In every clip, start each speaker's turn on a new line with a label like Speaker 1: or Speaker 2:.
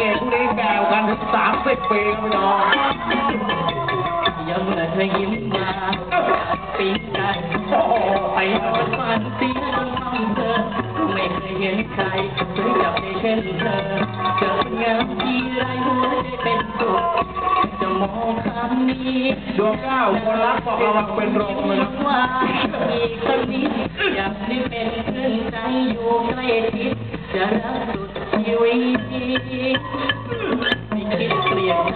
Speaker 1: เอกคู่นี้แกวกันถึงสามสิบปีครับพี่น้อง
Speaker 2: ยังเมื่อเธอยิ้มมาปีกันไปวันวันเสียจนทำเธอ ไม่เคยเห็นใครสวยจับได้เช่นเธอ เจองามทีไรหัวใจเป็นสุขจะมองคำนี้
Speaker 1: ดวงเก้าคนรักบอกระวังเป็นรคเลยนะ
Speaker 2: ว่าอีกสักนิดอยากได้เป็นเพื่อนใจอยู่ใกล้ชิดจะรักสุด ชีวิตไม่คิดเปลี่ยนใจ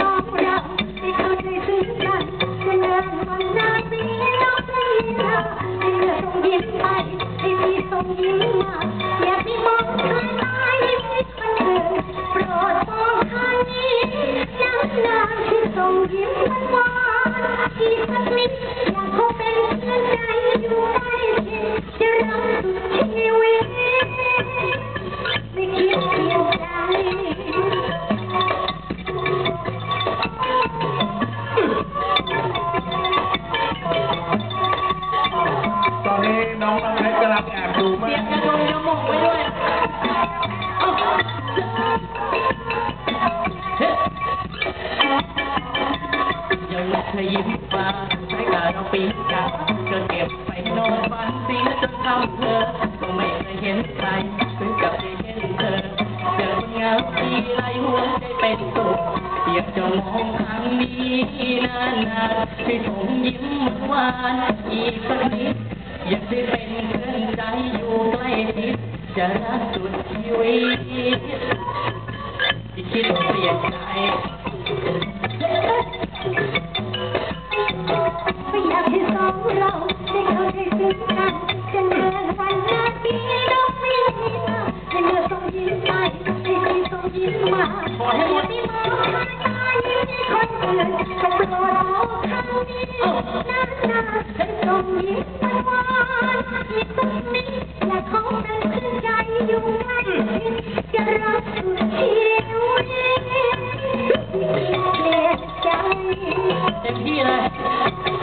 Speaker 3: น้องเราไม่เข้าใจซึ่งกันจะเดินวันหน้าปีน้องไม่ลาให้เธอส่งยิ้มไปให้พี่ส่งยิ้มมาอย่า กระ
Speaker 2: ทงกระหม่อมไว้ด้วยเอ้าเฮ้ยังเคยยิ้มฟ้าใช้กาเราปีกาก็เก็บไปนอนฝันเสียจนทำเธอก็ไม่เคยเห็นใครถึงกับได้เห็นเธอเจอคนงามทีไรหัวใจเป็นสุขอยากจะมองทางนี้นานๆให้ผมยิ้มหวานอีกสักนิดอยากได้เป็นเพื่อนใจอยู่ จะรักสุดชีวิตที่คิดเปลี่ยนใจ
Speaker 3: ไม่อยากให้สองเราได้เข้าใจซึ่งกันจะเดินวันนาที่เราไม่มีมาให้เมื่อต้องยิ้มไปให้พี่ต้องยิ้มมาอย่าไปมองข้างตายิ้มให้คนอื่นจะโปรดมองข้างนี้นานๆให้ต้องยิ้มหวานๆอีกสักนิดอยากเขาเป็นเพื่อนใจอยู่ใกล้ชิดจะรักสุดชีวิตไม่คิด เปลี่ยนใจ
Speaker 2: เต็มที่เลย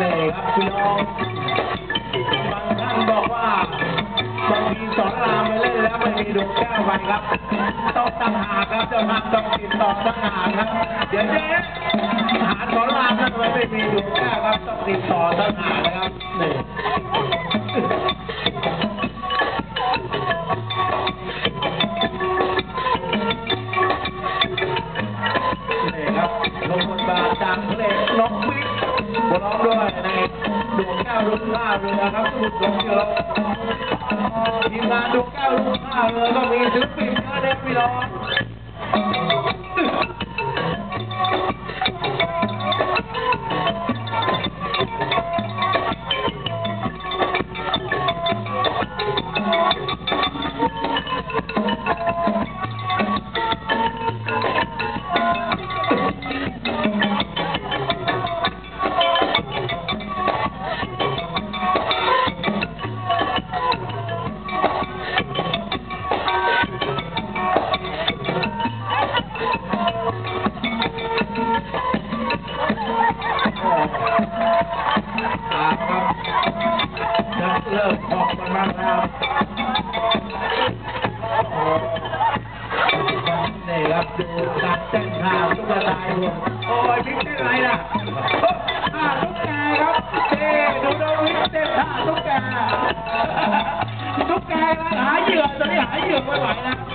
Speaker 1: นี่ครับพี่น้องบางท่านบอกว่าบางทีสอนรามไปเล่นแล้วไม่มีดวงแก้วไปครับ ต้องตั้งหากครับเจ้าต้องติดต่อตั้งหากครับ เดี๋ยวเจ๊หาสอนรามนั่นไว้ไม่มีดวงแก้วครับต้องติดต่อตั้งหากนะครับนี่ย รุ่งข้าเรือครับสมุดหลงเยอะทีมงานดวงแก้วรุ่งข้าเรือก็มีศิลปิน giờ bỏ bằng mặt nào để làm đồ đặt chân thảo chúng ta lại luôn ôi chính cái này nè à lúc cà đó ê đúng đâu biết tên thả lúc cà lúc cà là hái tôi đi hái dừa với bạn nè